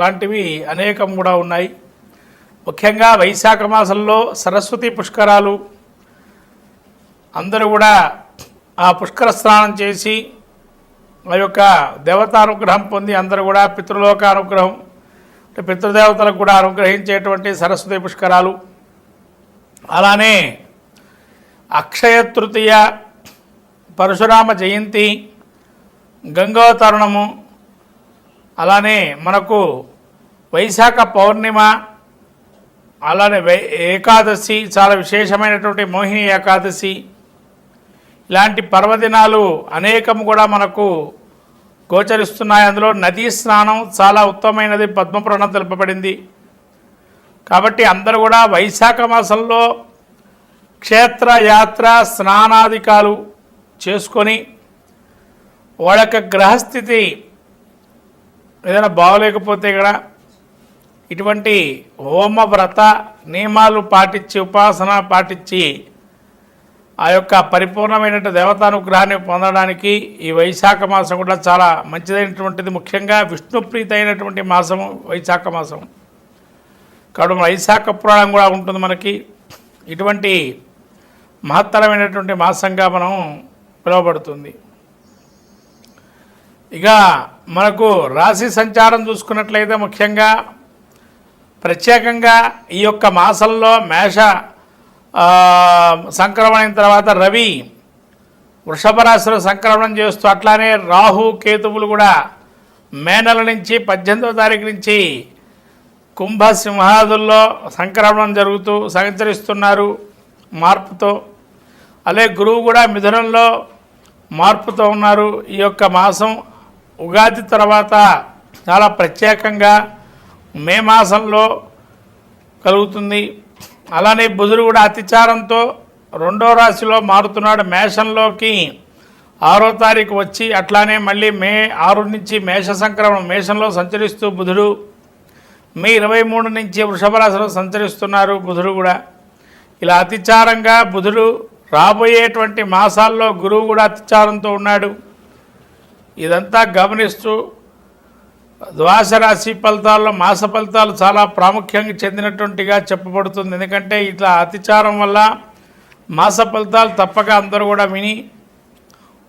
లాంటివి అనేకం కూడా ఉన్నాయి. ముఖ్యంగా వైశాఖ మాసంలో సరస్వతి పుష్కరాలు అందరూ కూడా ఆ పుష్కర స్నానం చేసి ఆ యొక్క దేవతానుగ్రహం పొంది అందరూ కూడా పితృలోక అనుగ్రహం అంటే పితృదేవతలకు కూడా అనుగ్రహించేటువంటి సరస్వతి పుష్కరాలు. అలానే అక్షయ తృతీయ పరశురామ జయంతి గంగోతరుణము అలానే మనకు వైశాఖ పౌర్ణిమ అలానే వై ఏకాదశి చాలా విశేషమైనటువంటి మోహిని ఏకాదశి. ఇలాంటి పర్వదినాలు అనేకం కూడా మనకు గోచరిస్తున్నాయి. అందులో నదీ స్నానం చాలా ఉత్తమమైనది పద్మపురాణం తెలుపబడింది. కాబట్టి అందరూ కూడా వైశాఖ మాసంలో క్షేత్ర యాత్ర స్నానాధికాలు చేసుకొని వాళ్ళ యొక్క గ్రహస్థితి ఏదైనా బాగోలేకపోతే కూడా ఇటువంటి హోమ వ్రత నియమాలు పాటించి ఉపాసన పాటించి ఆ యొక్క పరిపూర్ణమైన దేవతానుగ్రహాన్ని పొందడానికి ఈ వైశాఖ మాసం కూడా చాలా మంచిదైనటువంటిది. ముఖ్యంగా విష్ణుప్రీతి అయినటువంటి మాసము వైశాఖ మాసం. కాబట్టి వైశాఖ పురాణం కూడా ఉంటుంది మనకి. ఇటువంటి మహత్తరమైనటువంటి మాసంగా మనం పిలువబడుతుంది. ఇక మనకు రాశి సంచారం చూసుకున్నట్లయితే ముఖ్యంగా ప్రత్యేకంగా ఈ యొక్క మాసంలో మేష సంక్రమణ అయిన తర్వాత రవి వృషభ రాశిలో సంక్రమణం చేస్తూ అట్లానే రాహు కేతువులు కూడా మే నెల నుంచి పద్దెనిమిదవ తారీఖు నుంచి కుంభ సింహాదుల్లో సంక్రమణం జరుగుతూ సంచరిస్తున్నారు మార్పుతో. అలాగే గురువు కూడా మిథునంలో మార్పుతో ఉన్నారు ఈ యొక్క మాసం. ఉగాది తర్వాత చాలా ప్రత్యేకంగా మే మాసంలో కలుగుతుంది. అలానే బుధుడు కూడా అతిచారంతో రెండో రాశిలో మారుతున్నాడు మేషంలోకి. ఆరో తారీఖు వచ్చి అట్లానే మళ్ళీ మే ఆరు నుంచి మేష సంక్రమణం మేషంలో సంచరిస్తూ బుధుడు మే ఇరవై మూడు నుంచి వృషభ రాశిలో సంచరిస్తున్నారు బుధుడు కూడా. ఇలా అతిచారంగా బుధుడు రాబోయేటువంటి మాసాల్లో గురువు కూడా అతిచారంతో ఉన్నాడు. ఇదంతా గమనిస్తూ ద్వాసరాశి ఫలితాల్లో మాస ఫలితాలు చాలా ప్రాముఖ్యంగా చెందినటువంటిగా చెప్పబడుతుంది. ఎందుకంటే ఇట్లా అతిచారం వల్ల మాస ఫలితాలు తప్పక అందరూ కూడా విని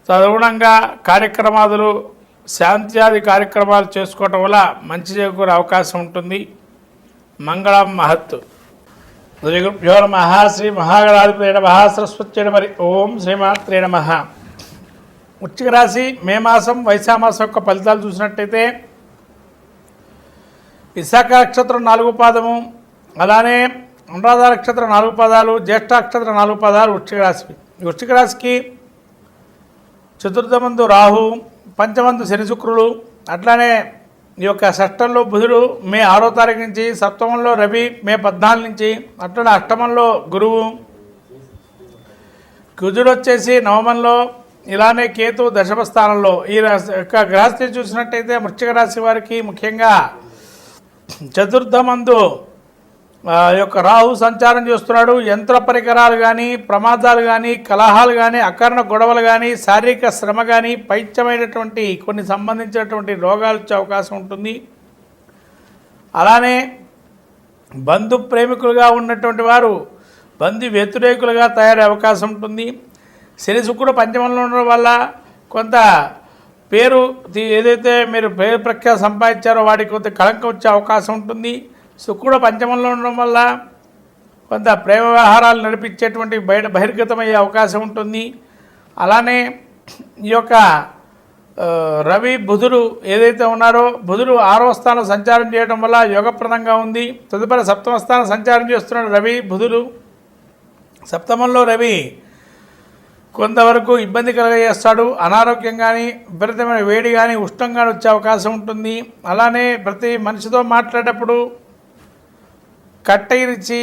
తదనుగుణంగా కార్యక్రమాదులు శాంత్యాది కార్యక్రమాలు చేసుకోవటం వల్ల మంచి చేకూరే అవకాశం ఉంటుంది. మంగళం మహత్తు. శ్రీ గురుభ్యో నమ శ్రీ మహాగణాధిపతి నమ సరస్వతి మరి ఓం శ్రీమాత్రే నమ. వృశ్చిక రాశి మే మాసం వైశామాసం యొక్క ఫలితాలు చూసినట్టయితే విశాఖ నక్షత్రం నాలుగు పాదము అలానే అనురాధ నక్షత్రం నాలుగు పదాలు జ్యేష్ఠ నక్షత్రం నాలుగు పదాలు వృశ్చిక రాశికి వృశ్చిక రాశికి చతుర్థమందు రాహు పంచమందు శని శుక్రులు అట్లానే ఈ యొక్క షష్టంలో బుధుడు మే ఆరో తారీఖు నుంచి సప్తమంలో రవి మే పద్నాలుగు నుంచి అట్లనే అష్టమంలో గురువు. కుజుడు వచ్చేసి నవమంలో ఇలానే కేతు దశమ స్థానంలో ఈ రాశి యొక్క గ్రహస్థితి చూసినట్టయితే వృశ్చిక రాశి వారికి ముఖ్యంగా చతుర్థమందు యొక్క రాహు సంచారం చేస్తున్నాడు. యంత్ర పరికరాలు కానీ ప్రమాదాలు కానీ కలహాలు కానీ అకరణ గొడవలు కానీ శారీరక శ్రమ కానీ పైత్యమైనటువంటి కొన్ని సంబంధించినటువంటి రోగాలు వచ్చే అవకాశం ఉంటుంది. అలానే బంధు ప్రేమికులుగా ఉన్నటువంటి వారు బంధు వ్యతిరేకులుగా తయారయ్యే అవకాశం ఉంటుంది. శని శుక్రుడు పంచమంలో ఉండడం వల్ల కొంత పేరు ఏదైతే మీరు పేరు ప్రఖ్యాత సంపాదించారో వాటికి కొంత కళంకం వచ్చే అవకాశం ఉంటుంది. శుక్రుడు పంచమంలో ఉండడం వల్ల కొంత ప్రేమ వ్యవహారాలు నడిపించేటువంటి బయట బహిర్గతమయ్యే అవకాశం ఉంటుంది. అలానే ఈ యొక్క రవి బుధుడు ఏదైతే ఉన్నారో బుధుడు ఆరవ స్థానం సంచారం చేయడం వల్ల యోగప్రదంగా ఉంది. తదుపరి సప్తమ స్థానం సంచారం చేస్తున్నాడు రవి బుధుడు. సప్తమంలో రవి కొంతవరకు ఇబ్బంది కలగజేస్తాడు. అనారోగ్యం కానీ విపరీతమైన వేడి కానీ ఉష్ణం కానీ వచ్చే అవకాశం ఉంటుంది. అలానే ప్రతి మనిషితో మాట్లాడేటప్పుడు కట్టయిరిచి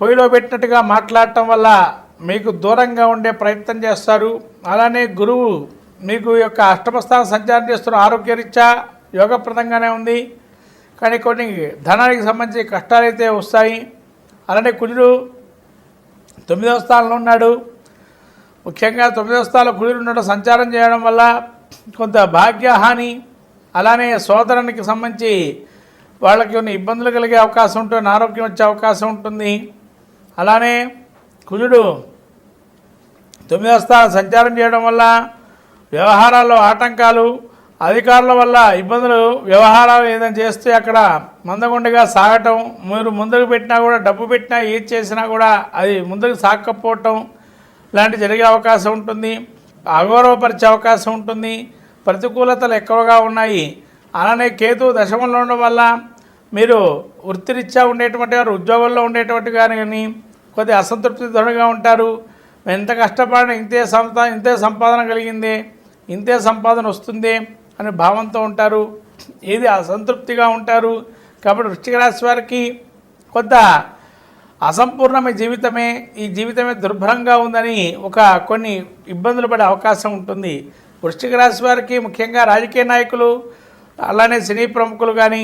పొయ్యిలో పెట్టినట్టుగా మాట్లాడటం వల్ల మీకు దూరంగా ఉండే ప్రయత్నం చేస్తారు అలానే గురువు మీకు యొక్క అష్టమస్థానం సంచారం చేస్తున్న ఆరోగ్యరీత్యా యోగప్రదంగానే ఉంది. కానీ కొన్ని ధనానికి సంబంధించి కష్టాలైతే వస్తాయి. అలానే కుజుడు తొమ్మిదవ స్థానంలో ఉన్నాడు. ముఖ్యంగా తొమ్మిదో స్థాయిలో కుజుడు ఉండడం సంచారం చేయడం వల్ల కొంత భాగ్యహాని అలానే సోదరునికి సంబంధించి వాళ్ళకి కొన్ని ఇబ్బందులు కలిగే అవకాశం ఉంటుంది ఆరోగ్యం వచ్చే అవకాశం ఉంటుంది. అలానే కుజుడు తొమ్మిదో స్థానం సంచారం చేయడం వల్ల వ్యవహారాల్లో ఆటంకాలు అధికారుల వల్ల ఇబ్బందులు వ్యవహారాలు ఏదైనా చేస్తే అక్కడ మందగుండగా సాగటం మీరు ముందుకు పెట్టినా కూడా డబ్బు పెట్టినా ఏది చేసినా కూడా అది ముందుకు సాగకపోవటం లాంటివి జరిగే అవకాశం ఉంటుంది. అగౌరవపరిచే అవకాశం ఉంటుంది. ప్రతికూలతలు ఎక్కువగా ఉన్నాయి. అలానే కేతు దశమంలో ఉండడం వల్ల మీరు వృత్తిరీత్యా ఉండేటువంటి వారు ఉద్యోగంలో ఉండేటువంటి గారు కానీ కొద్ది అసంతృప్తి ధనుగా ఉంటారు. ఎంత కష్టపడిన ఇంతే సంపా ఇంతే సంపాదన కలిగింది ఇంతే సంపాదన వస్తుంది అనే భావంతో ఉంటారు. ఏది అసంతృప్తిగా ఉంటారు. కాబట్టి వృష్టిక రాశి వారికి కొంత అసంపూర్ణమైన జీవితమే ఈ జీవితమే దుర్భరంగా ఉందని ఒక కొన్ని ఇబ్బందులు పడే అవకాశం ఉంటుంది. వృష్టిక రాశి వారికి ముఖ్యంగా రాజకీయ నాయకులు అలానే సినీ ప్రముఖులు కానీ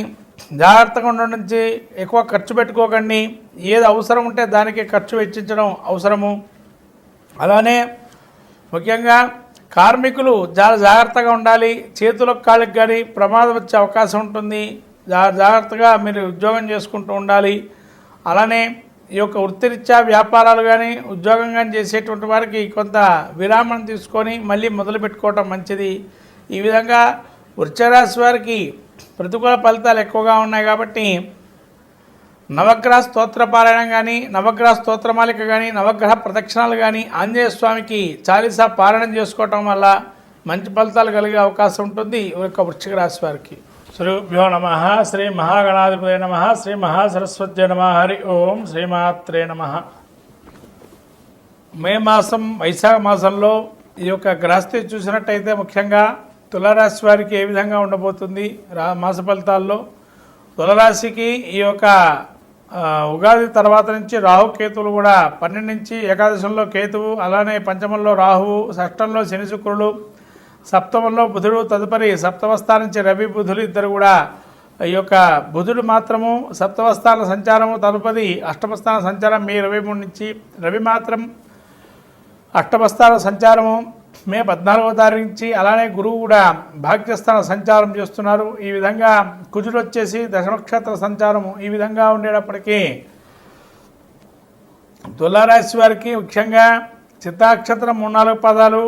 జాగ్రత్తగా ఉండడం నుంచి ఎక్కువ ఖర్చు పెట్టుకోకండి. ఏది అవసరం ఉంటే దానికి ఖర్చు వెచ్చించడం అవసరము. అలానే ముఖ్యంగా కార్మికులు చాలా జాగ్రత్తగా ఉండాలి. చేతులకు కాళ్ళకి కానీ ప్రమాదం వచ్చే అవకాశం ఉంటుంది. జాగ్రత్తగా మీరు ఉద్యోగం చేసుకుంటూ ఉండాలి. అలానే ఈ యొక్క వృత్తిరీత్యా వ్యాపారాలు కానీ ఉద్యోగం కానీ చేసేటువంటి వారికి కొంత విరామం తీసుకొని మళ్ళీ మొదలు పెట్టుకోవటం మంచిది. ఈ విధంగా వృక్షరాశి వారికి ప్రతికూల ఫలితాలు ఎక్కువగా ఉన్నాయి కాబట్టి నవగ్రహ స్తోత్ర పారాయణం కానీ నవగ్రహ స్తోత్రమాలిక కానీ నవగ్రహ ప్రదక్షిణాలు కానీ ఆంజనేయ స్వామికి చాలీసా పారాయణం చేసుకోవటం వల్ల మంచి ఫలితాలు కలిగే అవకాశం ఉంటుంది ఈ యొక్క వృక్షిక రాశి వారికి. శ్రీభ్యో నమ శ్రీ మహాగణాధిపతి నమ శ్రీ మహాసరస్వతి నమ హరి ఓం శ్రీమాత్రే నమ. మే మాసం వైశాఖ మాసంలో ఈ యొక్క గ్రహస్థితి చూసినట్టయితే ముఖ్యంగా తులరాశి వారికి ఏ విధంగా ఉండబోతుంది? రా మాస ఫలితాల్లో తులరాశికి ఈ యొక్క ఉగాది తర్వాత నుంచి రాహు కేతువులు కూడా పన్నెండు నుంచి ఏకాదశంలో కేతువు అలానే పంచమంలో రాహువు షష్టంలో శని శుక్రుడు సప్తమంలో బుధుడు తదుపరి సప్తమస్థానం నుంచి రవి బుధులు ఇద్దరు కూడా ఈ యొక్క బుధుడు మాత్రము సప్తమస్థాన సంచారము తదుపరి అష్టమస్థాన సంచారం మే ఇరవై మూడు నుంచి రవి మాత్రం అష్టమస్థాన సంచారము మే పద్నాలుగవ తారీఖు నుంచి అలానే గురువు కూడా భాగ్యస్థాన సంచారం చేస్తున్నారు. ఈ విధంగా కుజుడు వచ్చేసి దశమక్షేత్ర సంచారము ఈ విధంగా ఉండేటప్పటికీ తులారాశి వారికి ముఖ్యంగా చిత్తాక్షత్రం మూడు నాలుగు పదాలు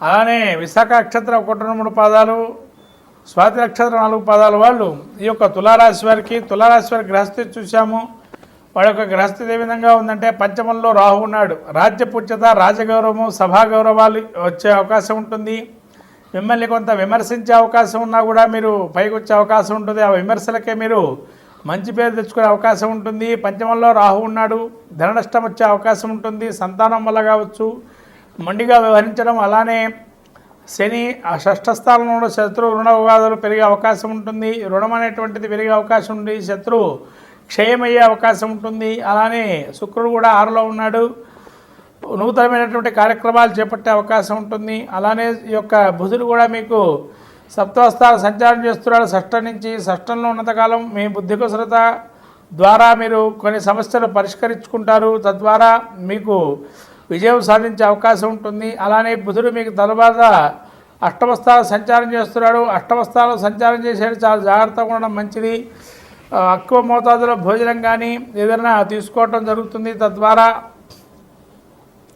అలానే విశాఖ నక్షత్రం ఒకటి రెండు మూడు పాదాలు స్వాతి నక్షత్రం నాలుగు పాదాలు వాళ్ళు ఈ యొక్క తులారాశి వారికి తులారాశి వారి గ్రహస్థితి చూసాము వాడి యొక్క గ్రహస్థితి ఏ విధంగా ఉందంటే పంచమంలో రాహు ఉన్నాడు. రాజ్యపూజ్యత రాజగౌరవము సభా గౌరవాలు వచ్చే అవకాశం ఉంటుంది. మిమ్మల్ని కొంత విమర్శించే అవకాశం ఉన్నా కూడా మీరు పైకి వచ్చే అవకాశం ఉంటుంది. ఆ విమర్శలకే మీరు మంచి పేరు తెచ్చుకునే అవకాశం ఉంటుంది. పంచమంలో రాహు ఉన్నాడు. ధన నష్టం వచ్చే అవకాశం ఉంటుంది. సంతానం వల్ల కావచ్చు. మొండిగా వ్యవహరించడం అలానే శని ఆ షష్ఠ స్థానంలో శత్రువు రుణ వివాదాలు పెరిగే అవకాశం ఉంటుంది. రుణం అనేటువంటిది పెరిగే అవకాశం ఉంది. శత్రువు క్షయమయ్యే అవకాశం ఉంటుంది. అలానే శుక్రుడు కూడా ఆరులో ఉన్నాడు. నూతనమైనటువంటి కార్యక్రమాలు చేపట్టే అవకాశం ఉంటుంది. అలానే ఈ యొక్క బుధుడు కూడా మీకు సప్తవస్థాలు సంచారం చేస్తున్నాడు. షష్టం నుంచి షష్టంలో ఉన్నంతకాలం మీ బుద్ధి కుసరత ద్వారా మీరు కొన్ని సమస్యలు పరిష్కరించుకుంటారు. తద్వారా మీకు విజయం సాధించే అవకాశం ఉంటుంది. అలానే బుధుడు మీకు తరువాత అష్టమస్థాలు సంచారం చేస్తున్నాడు. అష్టమస్థాలు సంచారం చేసేది చాలా జాగ్రత్తగా ఉండడం మంచిది. ఆ, ఎక్కువ మోతాదులో భోజనం కానీ ఏదైనా తీసుకోవటం జరుగుతుంది. తద్వారా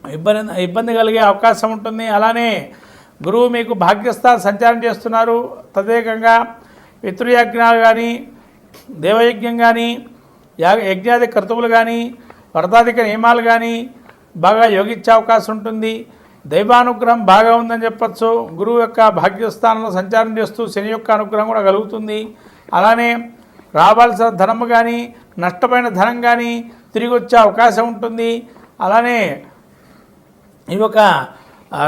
ఇబ్బంది ఇబ్బంది కలిగే అవకాశం ఉంటుంది. అలానే గురువు మీకు భాగ్యస్థాన సంచారం చేస్తున్నారు. తదేకంగా పితృయజ్ఞాలు కానీ దేవయజ్ఞం కానీ యాగ యజ్ఞాది కర్తువులు కానీ వ్రతాధిక నియమాలు కానీ బాగా యోగించే అవకాశం ఉంటుంది. దైవానుగ్రహం బాగా ఉందని చెప్పచ్చు. గురువు యొక్క భాగ్యస్థానంలో సంచారం చేస్తూ శని యొక్క అనుగ్రహం కూడా కలుగుతుంది. అలానే రావాల్సిన ధనము కానీ నష్టమైన ధనం కానీ తిరిగి వచ్చే అవకాశం ఉంటుంది. అలానే ఈ యొక్క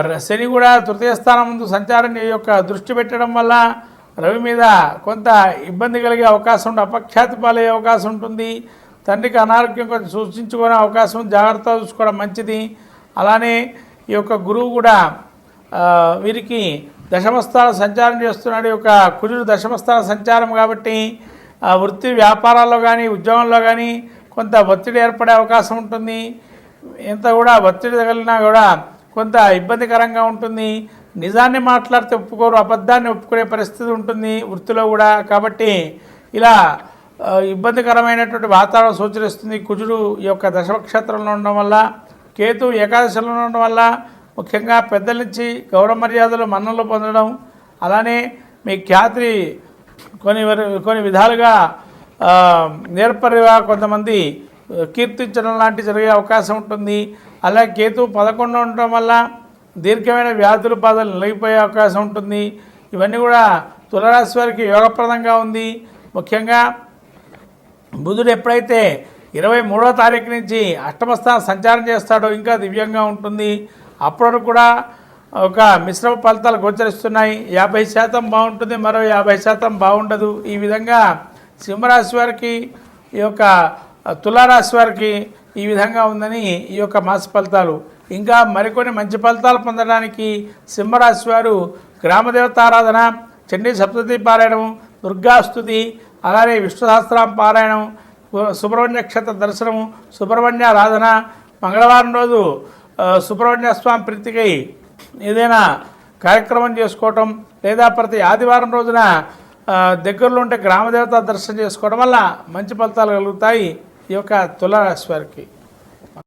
ర- శని కూడా తృతీయ స్థానం ముందు సంచారం యొక్క దృష్టి పెట్టడం వల్ల రవి మీద కొంత ఇబ్బంది కలిగే అవకాశం ఉంటుంది అపఖ్యాతి పాలయ్యే అవకాశం ఉంటుంది. తండ్రికి అనారోగ్యం కొంచెం సూచించుకునే అవకాశం జాగ్రత్త చూసుకోవడం మంచిది. అలానే ఈ యొక్క గురువు కూడా వీరికి దశమస్థాన సంచారం చేస్తున్నాడు. ఈ యొక్క కుజుడు దశమస్థాన సంచారం కాబట్టి ఆ, వృత్తి వ్యాపారాల్లో కానీ ఉద్యోగంలో కానీ కొంత ఒత్తిడి ఏర్పడే అవకాశం ఉంటుంది. ఎంత కూడా ఒత్తిడి తగిలినా కూడా కొంత ఇబ్బందికరంగా ఉంటుంది. నిజాన్ని మాట్లాడితే ఒప్పుకోరు అబద్ధాన్ని ఒప్పుకునే పరిస్థితి ఉంటుంది వృత్తిలో కూడా. కాబట్టి ఇలా ఇబ్బందికరమైనటువంటి వాతావరణం సూచనిస్తుంది కుజుడు ఈ యొక్క దశమక్షేత్రంలో ఉండడం వల్ల కేతు ఏకాదశిలో ఉండడం వల్ల ముఖ్యంగా పెద్దల నుంచి గౌరవ మర్యాదలు మన్నలు పొందడం అలానే మీ ఖ్యాతి కొన్ని కొన్ని విధాలుగా నేర్పరిగా కొంతమంది కీర్తించడం లాంటి జరిగే అవకాశం ఉంటుంది. అలాగే కేతు పదకొండు ఉండటం వల్ల దీర్ఘమైన వ్యాధులు బాధలు నిలిగిపోయే అవకాశం ఉంటుంది. ఇవన్నీ కూడా తులరాశి వారికి యోగప్రదంగా ఉంది. ముఖ్యంగా బుధుడు ఎప్పుడైతే ఇరవై మూడో తారీఖు నుంచి అష్టమస్థానం సంచారం చేస్తాడో ఇంకా దివ్యంగా ఉంటుంది. అప్పుడు కూడా ఒక మిశ్రమ ఫలితాలు గోచరిస్తున్నాయి. యాభై శాతం బాగుంటుంది మరో యాభై శాతం బాగుండదు. ఈ విధంగా సింహరాశి వారికి ఈ యొక్క తులారాశి వారికి ఈ విధంగా ఉందని ఈ యొక్క మాస ఫలితాలు. ఇంకా మరికొన్ని మంచి ఫలితాలు పొందడానికి సింహరాశి వారు గ్రామదేవతారాధన చండీ సప్తతి పారాయణం దుర్గాస్తుతి అలానే విష్ణు సహస్రం పారాయణం సుబ్రహ్మణ్య క్షేత్ర దర్శనము సుబ్రహ్మణ్య ఆరాధన. మంగళవారం రోజు సుబ్రహ్మణ్య స్వామి ప్రీతికై ఏదైనా కార్యక్రమం చేసుకోవటం లేదా ప్రతి ఆదివారం రోజున దగ్గరలో ఉంటే గ్రామదేవత దర్శనం చేసుకోవడం వల్ల మంచి ఫలితాలు కలుగుతాయి ఈ యొక్క తులరాశి వారికి.